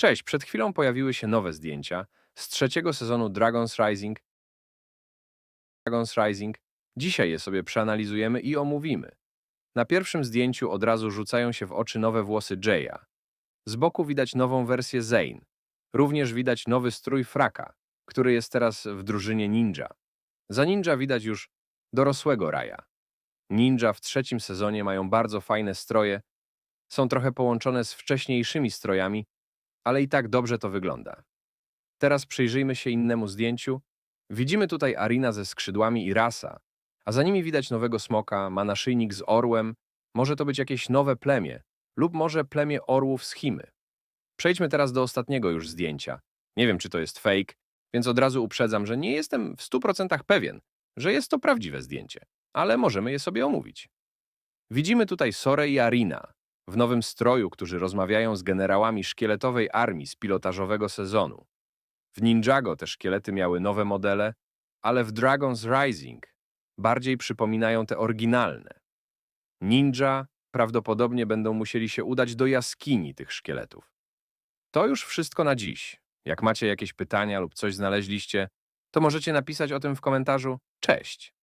Cześć, przed chwilą pojawiły się nowe zdjęcia z trzeciego sezonu Dragon's Rising. Dragon's Rising. Dzisiaj je sobie przeanalizujemy i omówimy. Na pierwszym zdjęciu od razu rzucają się w oczy nowe włosy Jaya. Z boku widać nową wersję Zane. Również widać nowy strój Fraka, który jest teraz w drużynie ninja. Za ninja widać już dorosłego Raya. Ninja w trzecim sezonie mają bardzo fajne stroje, są trochę połączone z wcześniejszymi strojami, ale i tak dobrze to wygląda. Teraz przyjrzyjmy się innemu zdjęciu. Widzimy tutaj Arina ze skrzydłami i Rasa, a za nimi widać nowego smoka, ma naszyjnik z orłem, może to być jakieś nowe plemię, lub może plemię orłów z Chimy. Przejdźmy teraz do ostatniego już zdjęcia. Nie wiem, czy to jest fake, więc od razu uprzedzam, że nie jestem w 100% pewien, że jest to prawdziwe zdjęcie, ale możemy je sobie omówić. Widzimy tutaj Sorę i Arina w nowym stroju, którzy rozmawiają z generałami szkieletowej armii z pilotażowego sezonu. W Ninjago te szkielety miały nowe modele, ale w Dragon's Rising bardziej przypominają te oryginalne. Ninja prawdopodobnie będą musieli się udać do jaskini tych szkieletów. To już wszystko na dziś. Jak macie jakieś pytania lub coś znaleźliście, to możecie napisać o tym w komentarzu. Cześć!